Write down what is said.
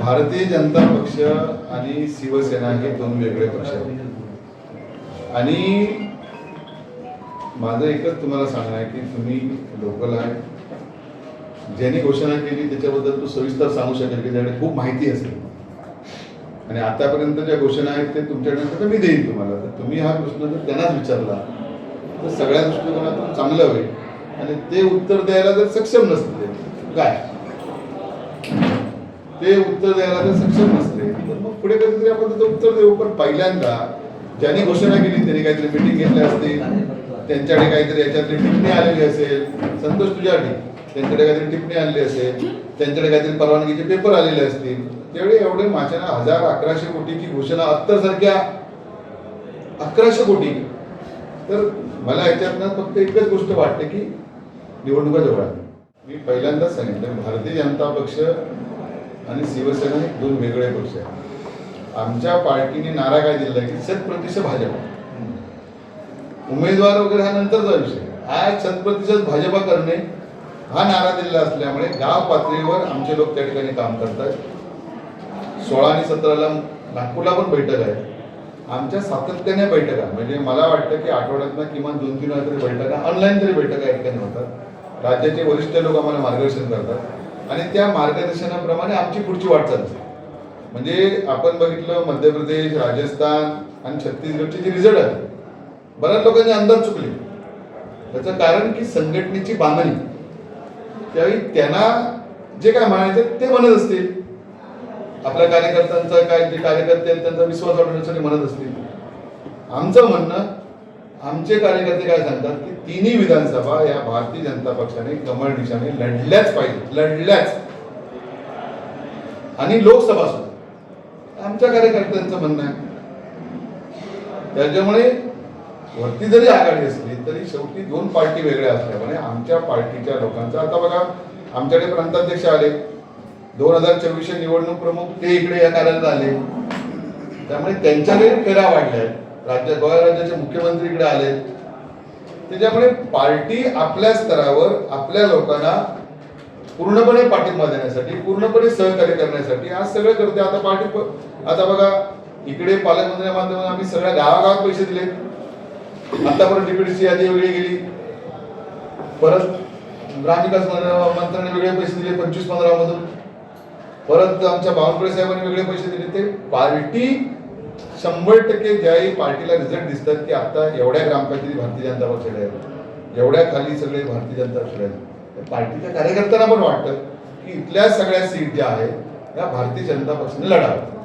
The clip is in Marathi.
भारतीय जनता पक्ष आणि शिवसेना हे दोन वेगळे पक्ष आहेत. आणि माझं एकच तुम्हाला सांगणं आहे की तुम्ही लोकल आहे. ज्यांनी घोषणा केली त्याच्याबद्दल तू सविस्तर सांगू शकेल की ज्याकडे खूप माहिती असेल. आणि आतापर्यंत ज्या घोषणा आहेत ते तुमच्याकडे तर मी देईन तुम्हाला. तर तुम्ही हा प्रश्न जर त्यांनाच विचारला तर सगळ्या दृष्टिकोनातून चांगलं होईल. आणि ते उत्तर द्यायला जर सक्षम नसते काय? ते उत्तर द्यायला ते सक्षम नसते तर मग पुढे कधीतरी आपण त्याचं उत्तर देऊ. पण पहिल्यांदा ज्यांनी घोषणा केली त्यांनी काहीतरी मिटिंग घेतली असतील त्यांच्याकडे काहीतरी याच्यातली टिप्पणी आलेली असेल. संतोष तुझ्यासाठी. त्यांच्याकडे काहीतरी टिप्पणी आलेली असेल. त्यांच्याकडे काहीतरी परवानगीचे पेपर आलेले असतील. त्यावेळी एवढे माझ्या हजार अकराशे कोटीची घोषणा अत्तर सारख्या अकराशे कोटी. तर मला याच्यातनं फक्त एकच गोष्ट वाटते की निवडणुका जवळ मी पहिल्यांदाच सांगितलं भारतीय जनता पक्ष आणि शिवसेना हे दोन वेगळे पक्ष आहेत. आमच्या पार्टीने नारा काय दिला की शत भाजप. उमेदवार वगैरे हा नंतरचा विषय. आज शत भाजपा करणे हा नारा दिलेला असल्यामुळे गाव पातळीवर आमचे लोक त्या ठिकाणी काम करतात. सोळा आणि सतराला नागपूरला पण बैठक आहे. आमच्या सातत्याने बैठका म्हणजे मला वाटतं की आठवड्यातनं किमान दोन तीन वेळा तरी बैठका ऑनलाईन तरी बैठका या ठिकाणी होतात. राज्याचे वरिष्ठ लोक आम्हाला मार्गदर्शन करतात. आणि त्या मार्गदर्शनाप्रमाणे आमची पुढची वाटचाल म्हणजे आपण बघितलं मध्य प्रदेश राजस्थान आणि छत्तीसगडचे जे रिझल्ट आले बऱ्याच लोकांचे अंदाज चुकले. त्याचं कारण की संघटनेची बांधणी. त्यावेळी त्यांना जे काय म्हणायचं ते म्हणत असतील. आपल्या कार्यकर्त्यांचा काय जे कार्यकर्ते त्यांचा विश्वास वाढवण्यासाठी म्हणत असतील. आमचं म्हणणं आमचे कार्यकर्ते काय सांगतात की तिन्ही विधानसभा या भारतीय जनता पक्षाने कमळ निशाने लढल्याच पाहिजे लढल्याच. आणि लोकसभा सुद्धा. आमच्या कार्यकर्त्यांचं म्हणणं आहे. त्याच्यामुळे वरती जरी आघाडी असली तरी शेवटी दोन पार्टी वेगळ्या असल्यामुळे आमच्या पार्टीच्या लोकांचा आता बघा आमच्याकडे प्रांताध्यक्ष आले. दोन हजार चोवीसचे निवडणूक प्रमुख ते इकडे या कार्यालयात आले. त्यामुळे त्यांच्याकडे फेऱ्या वाढल्या. राज्य गोवा राज्याचे मुख्यमंत्री इकडे आले. त्याच्यामुळे पार्टी आपल्या स्तरावर आपल्या लोकांना पूर्णपणे पाठिंबा देण्यासाठी पूर्णपणे सहकार्य करण्यासाठी आज सगळं करते. आता पार्टी आता बघा इकडे पालकमंत्र्या माध्यमातून आम्ही सगळ्या गावागावात पैसे दिले. आतापर्यंत डिप्युटीची यादी वेगळी गेली. परत ग्रामविकास मंत्र्यांनी वेगळे पैसे दिले पंचवीस पंधरा मधून परत आमच्या बावनकुळे साहेबांनी वेगळे पैसे दिले. ते पार्टी शंभर टक्के ज्याही पार्टीला रिझल्ट दिसतात की आता एवढ्या ग्रामपंचायती भारतीय जनता पक्षाकडे आहेत एवढ्या खाली सगळे भारतीय जनता पक्षाकडे आहेत पार्टीच्या कार्यकर्त्यांना पण वाटतं की इथल्या सगळ्या सीट ज्या आहेत त्या भारतीय जनता पक्षाने लढाव्यात.